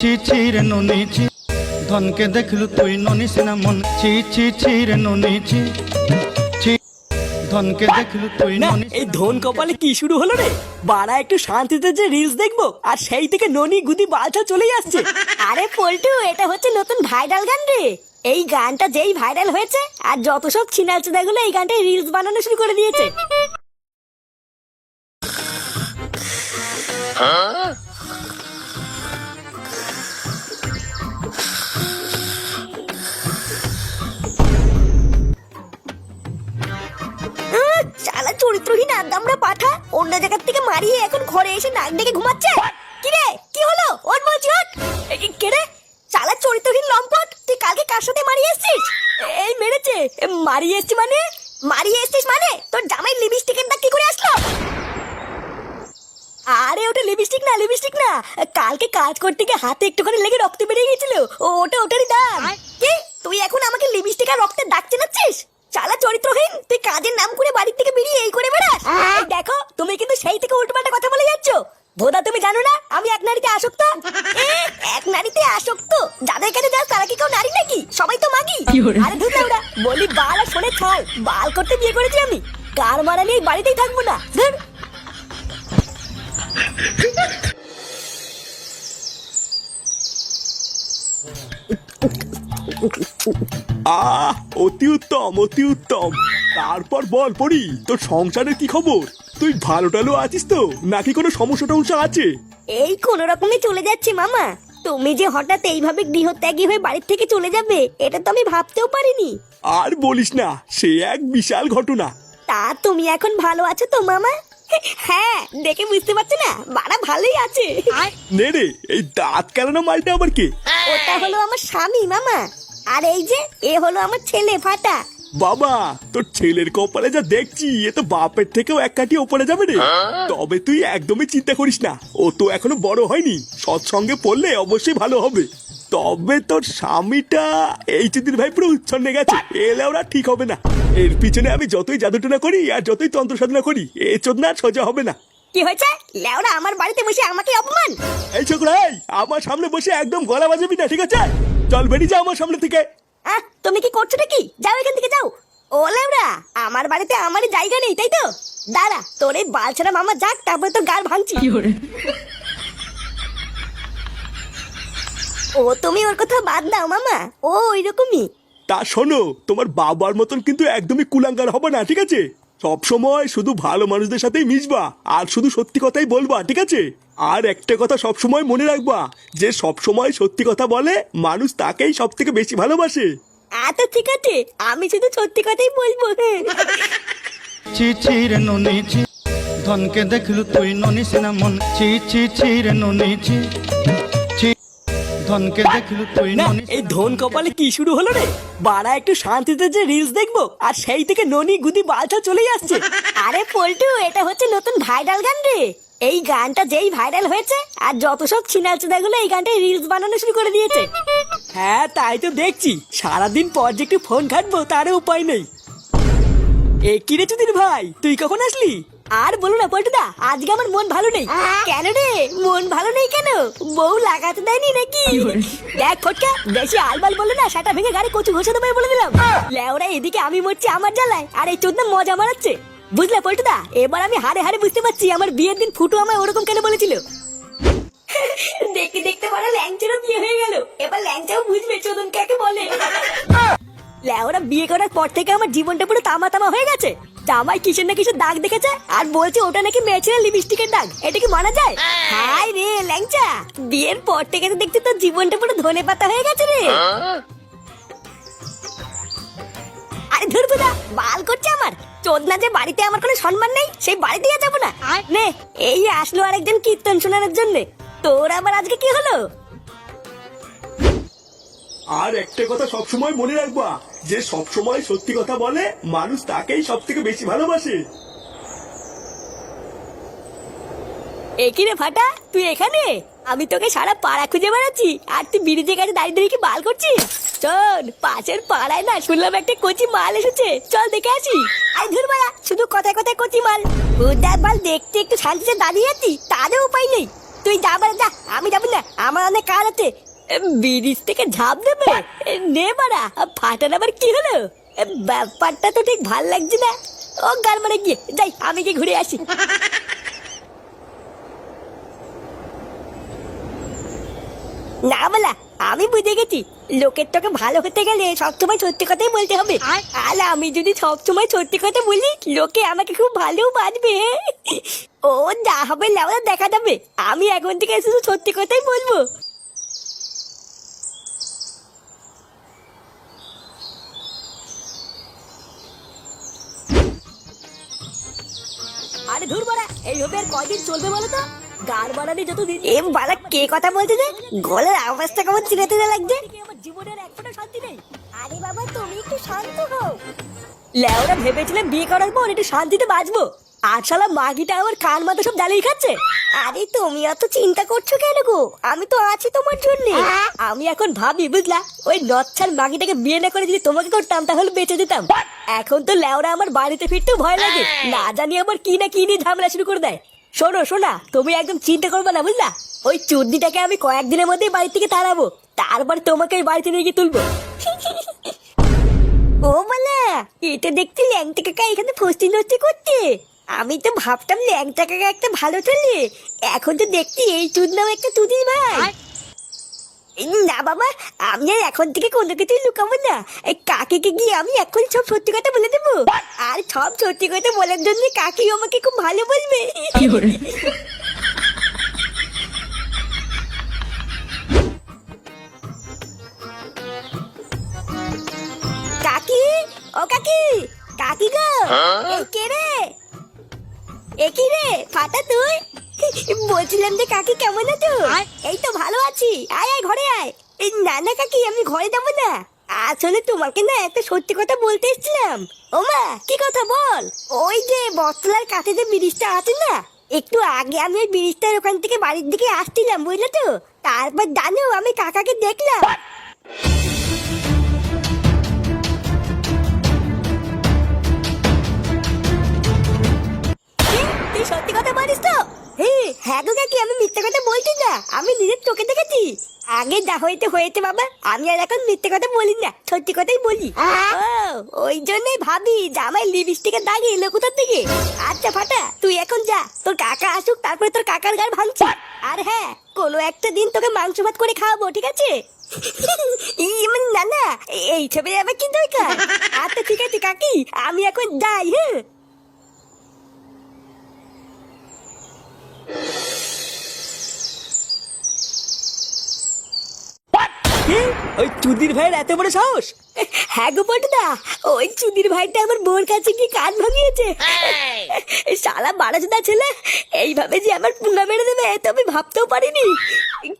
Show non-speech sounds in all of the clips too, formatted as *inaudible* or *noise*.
ছি ছি রে ননি ছি। ধনকে দেখলু তুই ননি সিনা মন। ছি ছি ছি রে ননি ছি। ধনকে দেখলু তুই না ননি এই ধন কপালে কি শুরু হলো রে? বাড়া একটু শান্তিতে যে রিলস দেখব আর সেই থেকে ননি গুদি বালছা চলেই আসছে। আরে পল্টু এটা হচ্ছে নতুন ভাইরাল গান রে। এই গানটা যেই ভাইরাল হয়েছে আর যত সব ছিনাল চুদাগুলো এই গানটায় রিলস বানানো শুরু করে দিয়েছে। আদামরা পাঠা অন্য জায়গার থেকে মারিয়ে এখন ঘরে এসে নাক ডেকে ঘুমাচ্ছে? কি রে? কি হলো? ওর বলছি ওঠ এ, এ, কে রে? শালা চরিত্রহীন লম্পট তুই কালকে কার সাথে মারিয়ে এসছিস? এই মেরেছে। মারিয়ে এসছি মানে? মারিয়ে এসছিস মানে? তোর জামাই লিপস্টিকের দাগ কি করে আসলো? আরে ওটা লিপস্টিক না লিপস্টিক না। কালকে কাজ করতে গিয়ে হাতে একটুখানি লেগে রক্ত বেরিয়ে গেছিল ওটা ওটারই দাগ কি? তুই এখন আমাকে লিপস্টিক আর রক্তের দাগ চেনাচ্ছিস? চালা চরিত্রহীন? তুই কাজের নাম করে বাড়ির থেকে বেরিয়ে এই করে বেড়াস? দেখো তুমি কিন্তু সেই থেকে উল্টোপাল্টা কথা বলে যাচ্ছ। ভোদা তুমি জানো না আমি এক নারীতে আসক্ত। *laughs* এক নারীতে আসক্ত? যাদের কাছে যাস তারা কি কেউ নারী নাকি? সবাই তো মাগি। আরে ধুর না ওরা বলি বাল আর শোনে ছাল। বাল করতে বিয়ে করেছি আমি। কার মারা নিয়ে বাড়িতেই থাকব না? ধুর। *laughs* আহ অতি উত্তম অতি উত্তম। তারপর বল পড়ি তোর সংসারের কি খবর? তুই ভালো টালো আছিস তো? নাকি কোনো সমস্যা টমস্যা আছে? এই কোন রকমে চলে যাচ্ছে মামা। তুমি যে হঠাৎ এইভাবে গৃহত্যাগী হয়ে বাড়ির থেকে চলে যাবে এটা তো আমি ভাবতেও পারিনি। আর বলিস না সে এক বিশাল ঘটনা। তা তুমি এখন ভালো আছো তো মামা? হ্যাঁ দেখে বুঝতে পারছ না বাড়া ভালোই আছে। নে রে এই দাঁত কেলানো মালটা আবার কে? ওটা হলো আমার স্বামী মামা। আর এই যে এ হলো আমার ছেলে ফাটা। বাবা তোর ছেলের কপালে যা দেখছি এ তো বাপের থেকেও এক কাটি ওপরে যাবে রে। তবে তুই একদমই চিন্তা করিস না ও তো এখনও বড় হয়নি সৎসঙ্গে পড়লে অবশ্যই ভালো হবে। তবে তোর স্বামীটা এই চিদির ভাই পুরো উচ্ছন্নে গেছে এলে ওরা ঠিক হবে না। এর পিছনে আমি যতই জাদুটনা করি আর যতই তন্ত্র সাধনা করি এ চোদনা আর সোজা হবে না। কি হয়েছে? লেওরা আমার বাড়িতে বসে আমাকে অপমান? এই ছোকরা আমার সামনে বসে একদম গলা বাজাবি না ঠিক আছে? চল বেরিয়ে যা আমার সামনে থেকে। আহ তুমি কি করছ নাকি যাও এখান থেকে যাও। ও লেওরা আমার বাড়িতে আমারই জায়গা নেই তাই তো? দাঁড়া তোর এই বালছাড়া মামা যাক তারপরে তোর গাল ভাঙছি। ও তুমি ওর কথা বাদ দাও মামা ও ওই রকমই তা শোনো তোমার বাবার মতন কিন্তু একদমই কুলাঙ্গার হবে না ঠিক আছে? সব সময় শুধু ভালো মানুষদের সাথেই মিশবা আর শুধু সত্যি কথাই বলবা ঠিক আছে? আর একটা কথা সব সময় মনে রাখবা যে সব সময় সত্যি কথা বলে মানুষ তাকেই সব থেকে বেশি ভালোবাসে। আচ্ছা ঠিক আছে আমি শুধু সত্যি কথাই বলব। ছি ছি রে ননি ছি ধনকে দেখলু তুই ননি সিনা মন। ছি ছি ছি রে ননি ছি ধনকে দেখলু তুই না ননি এই ধন কপালে কি শুরু হলো রে? বাড়া একটু শান্তিতে যে রিলস দেখব আর সেই থেকে ননি গুদি বালছা চলেই আসছে। আরে পল্টু এটা হচ্ছে নতুন ভাইরাল গান রে। এই গানটা যেই ভাইরাল হয়েছে আর যত সব ছিনাল চুদাগুলো এই গানটায় রিলস বানানো শুরু করে দিয়েছে। হ্যাঁ তাই তো দেখছি। সারাদিন পর যে একটু ফোন ঘাটবো তারও উপায় নেই। এ কি রে চুদির ভাই? তুই কখন আসলি? আর বলো না পল্টুদা আজকে আমার মন ভালো নেই। কেন রে? মন ভালো নেই কেন? বউ লাগাতে দেয়নি নাকি? দেখ ফটকা বেশি আলবাল বলে না সেটা ভেঙে গাড়ি কচু ঘষে দেবে বলে দিলাম লেওরা এদিকে আমি মরছি আমার জ্বালায় আর এই চোদ্দ মজা মারাচ্ছে। বুঝলে পল্টুদা এবার আমি হারে হারে বুঝতে পারছি আমার বিয়ের দিন ফুটু আমায় ওরকম কেন বলেছিল। দেখতে দেখতে বড় ল্যাংচারও বিয়ে হয়ে গেল। এবার ল্যাংচাও বুঝবে চোদন কাকে বলে। *laughs* লেওরা বিয়ে করার পর থেকে আমার জীবনটা পুরো তামা তামা হয়ে গেছে। জামাই কিসের না কিসের দাগ দেখেছে আর বলছে ওটা নাকি মেয়েছিল লিপস্টিকের দাগ। এটা কি মানা যায়? হাই রে ল্যাংচা! বিয়ের পর থেকে তো দেখছি তোর জীবনটা পুরো ধনে পাতা হয়ে গেছে রে। আরে ধর বুদা বাল করছে আমার। চোদনা যে বাড়িতে আমার কোনো সম্মান নেই সেই বাড়িতে যাব না। নে এই আসলো আরেকজন কীর্তন শোনানোর জন্য। তোর আবার আজকে কি হলো? আর একটা কথা সব সময় মনে রাখবা যে সব সময় সত্যি কথা বলে, মানুষ তাকেই সব থেকে বেশি ভালোবাসে। একই রে ফাটা? তুই এখানে? আমি তোকে সারা পাড়া খুঁজে বেড়াচ্ছি, আর তুই ব্রিজের কাছে দাঁড়িয়ে দাঁড়িয়ে কি বাল করছিস? চল, পাশের পাড়ায় না শুনলাম একটা কচি মাল এসেছে। চল দেখে আসি। আই ধর মারা শুধু কথায় কথায় কচি মাল। উদার মাল দেখতে একটু শান্তিতে দাঁড়িয়ে আছি, তারও উপায় নেই। তুই যাবার যা, আমি যাব না, আমার অনেক কাজ আছে। ব্রিজ থেকে ঝাঁপ দেবে? নে বাড়া ফাটার আবার কি হলো? ব্যাপারটা তো ঠিক ভালো লাগছে না। ও গাল মারে গিয়ে যাই আমি কি ঘুরে আসি। না বলা আমি বুঝে গেছি। লোকের তোকে ভালো হতে গেলে সবসময় সত্যি কথাই বলতে হবে। আর? আমি যদি সবসময় সত্যি কথা বলি লোকে আমাকে খুব ভালো বাঁধবে ও যা হবে লেওয়া দেখা যাবে। আমি এখন থেকে শুধু সত্যি কথাই বলব। আরে ধুর বাড়া এইভাবে আর কয়দিন চলবে বলো তো? গান যত যতদিন। এ বালা কে কথা বলছে যে? গলার আওয়াজটা কেমন চিনে চিনে লাগছে? আমার জীবনের এক ফোঁটা শান্তি নেই। আরে বাবা তুমি একটু শান্ত হও। লেওরা ভেবেছিলাম বিয়ে করার পর একটু শান্তিতে বাঁচবো। আর শালা মাগিটা আমার কান মাথা সব জ্বালিয়ে খাচ্ছে। আরে তুমি অত চিন্তা করছ কেন গো? আমি তো আছি তোমার জন্য। আমি এখন ভাবি বুঝলা? ওই নচ্ছার মাগিটাকে বিয়ে না করে যদি তোমাকে করতাম তাহলে বেঁচে দিতাম এখন তো লেওরা আমার বাড়িতে ফিরতেও ভয় লাগে। না জানি আমার কি না কি নিয়ে ঝামেলা শুরু করে দেয়। শোনো শোনা তুমি একদম চিন্তা করবে না বুঝলা? ওই চুদ্দিটাকে আমি কয়েকদিনের মধ্যেই বাড়ি থেকে তাড়াবো। তারপর তোমাকে ওই বাড়িতে নিয়ে গিয়ে তুলবো। *laughs* ও বলা এটা দেখছি ল্যাংটা কাকা এখানে ফস্তি নষ্টি করছে। আমি তো ভাবতাম ল্যাংটা কাকা একটা ভালো ছেলে এখন তো দেখছি এই চুদ নাম একটা চুদির ভাই। না বাবা আমি আর এখন থেকে কোনো কিছুই লুকাবো না। এই কাকিকে গিয়ে আমি এখন সব সত্যি কথা বলে দেবো। আর সব সত্যি কথা বলার জন্য কাকি আমাকে খুব ভালো বলবে। কাকি? ও কাকি? কাকি গো? কে রে? এ কি রে ফাটা তুই। বলছিলাম যে কাকি কেমন আছো? এই তো ভালো আছি। আয় আয় ঘরে আয়। এই না না কাকি আমি ঘরে যাব না। আসলে তোমাকে না একটা সত্যি কথা বলতে এসেছিলাম। ওমা কি কথা বল? ওই যে বটতলার কাছে যে ব্রিজটা আছে না একটু আগে আমি ওই ব্রিজটার ওখান থেকে বাড়ির দিকে আসছিলাম বুঝলে তো? তারপর জানো আমি কাকাকে দেখলাম। তুই সত্যি কথা বলিস তো? হ্যাঁ গো কাকি আমি মিথ্যে কথা বলছি না। আমি নিজের চোখে দেখেছি। আগে যা হয়েছে হয়েছে বাবা। আমি আর এখন মিথ্যে কথা বলি না সত্যি কথাই বলি। ওই জন্যই ভাবি জামাই লিপস্টিকের দাগ এলো কোথার থেকে? আচ্ছা ফাটা তুই এখন যা। তোর কাকা আসুক তারপরে তোর কাকার গাড় ভাঙছি। আর হ্যাঁ কোনো একটা দিন তোকে মাংস ভাত করে খাওয়াবো ঠিক আছে? *laughs* মানে না না এই ছবি আবার কি দরকার? আচ্ছা ঠিক আছে কাকি আমি এখন যাই হ্যাঁ কি? ওই চুদির ভাইয়ের এত বড় সাহস? হ্যাঁ গো পটুদা ওই চুদির ভাইটা আমার বোর কাছে কি কান ভাঙিয়েছে। এই! শালা বাড়াচোদা ছেলে এইভাবে যে আমার পুঙ্গা মেরে দেবে তো আমি ভাবতেও পারিনি।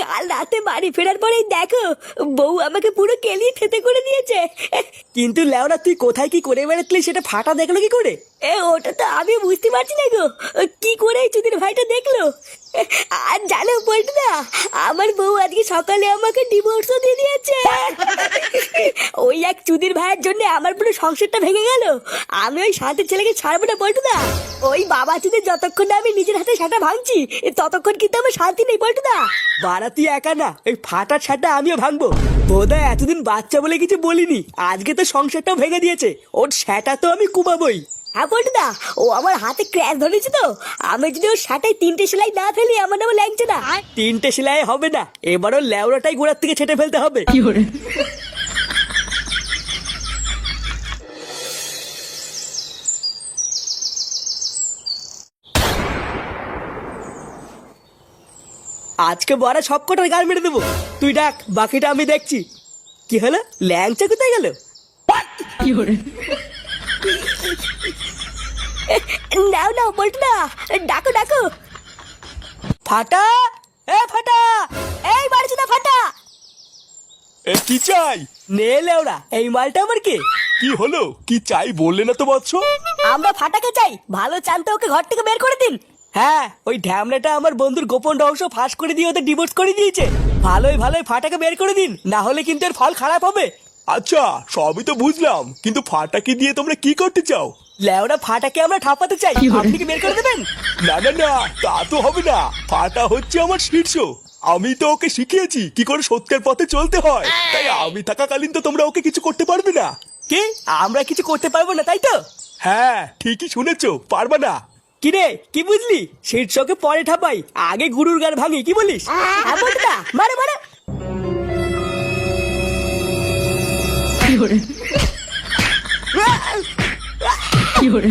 কাল রাতে বাড়ি ফেরার পরেই দেখো বউ আমাকে পুরো কেলিয়ে থেতে করে দিয়েছে। কিন্তু লেওরা তুই কোথায় কি করে বেড়াতলি সেটা ফাটা দেখল কি করে? এ, ওটা তো আমি বুঝতে পারছি না গো। কি করে চুদির ভাইটা দেখল? আর জানো পল্টুদা আমার বউ আজকে সকালে আমাকে ডিভোর্সও দিয়ে দিয়েছে। ওই এক চুদির ভাইয়ের জন্য আমার পুরো সংসারটা ভেঙে গেল। আমি ওই সাথের ছেলেকে ছাড়বো না পল্টুদা ওই বাবা চুদির যতক্ষণ না আমি নিজের হাতে সাটা ভাঙছি ততক্ষণ কিন্তু আমার শান্তি নেই পল্টুদা বাড়া, তুই একা না ওই ফাটার ছাটা আমিও ভাঙবো। বোধহয় এতদিন বাচ্চা বলে কিছু বলিনি, আজকে তো সংসারটাও ভেঙে দিয়েছে, ওর সেটা তো আমি কুবাবই হ্যাঁ পল্টুদা ও আমার হাতে ক্র্যাশ ধরেছে তো। আমি যদি ওর শাটায় তিনটে সেলাই না ফেলি আমার নামে লাগছে না। তিনটে সেলাই হবে না। এবারও লেওড়াটাই গোড়ার থেকে ছেটে ফেলতে হবে। কি করে আজকে বড় সব কটার গাল মেরে দেবো। তুই ডাক বাকিটা আমি দেখছি। কি হলো? ল্যাংচা কোথায় গেল? নাও নাও না ডাকো ডাকো। ফাটা এ ফাটা এই বাড়িতে ফাটা। এ কি চাই? নে লেওড়া এই মালটা আমার কে? কি হলো? কি চাই বললে না তো বৎস? আমরা ফাটাকে চাই ভালো চানতে ওকে ঘর থেকে বের করে দিন। হ্যাঁ ওই ঢ্যামড়াটা আমার বন্ধুর গোপন রহস্য ফাঁস করে দিয়ে ওদের ডিভোর্স করে দিয়েছে। ভালোই ভালোই ফাটাকে বের করে দিন না হলে কিন্তু এর ফল খারাপ হবে। আচ্ছা সবই তো বুঝলাম। কিন্তু ফাটাকে দিয়ে তোমরা কি করতে চাও? লেওরা ফাটাকে আমরা ঠাপাতে চাই। আপনি কি বের করে দেবেন? না না না তা তো হবে না। ফাটা হচ্ছে আমার শীর্ষ। আমি তো ওকে শিখিয়েছি কি করে সত্যের পথে চলতে হয়। তাই আমি থাকাকালীন তো তোমরা ওকে কিছু করতে পারবে না। কি? আমরা কিছু করতে পারব না তাই তো? হ্যাঁ ঠিকই শুনেছো পারবা না। কি রে কি বুঝলি? শীর্ষকে পরে ঠাপাই আগে গুরুর গান ভাঙি কি বলিস? হ্যাঁ পল্টুদা মারো Fiore. Fiore.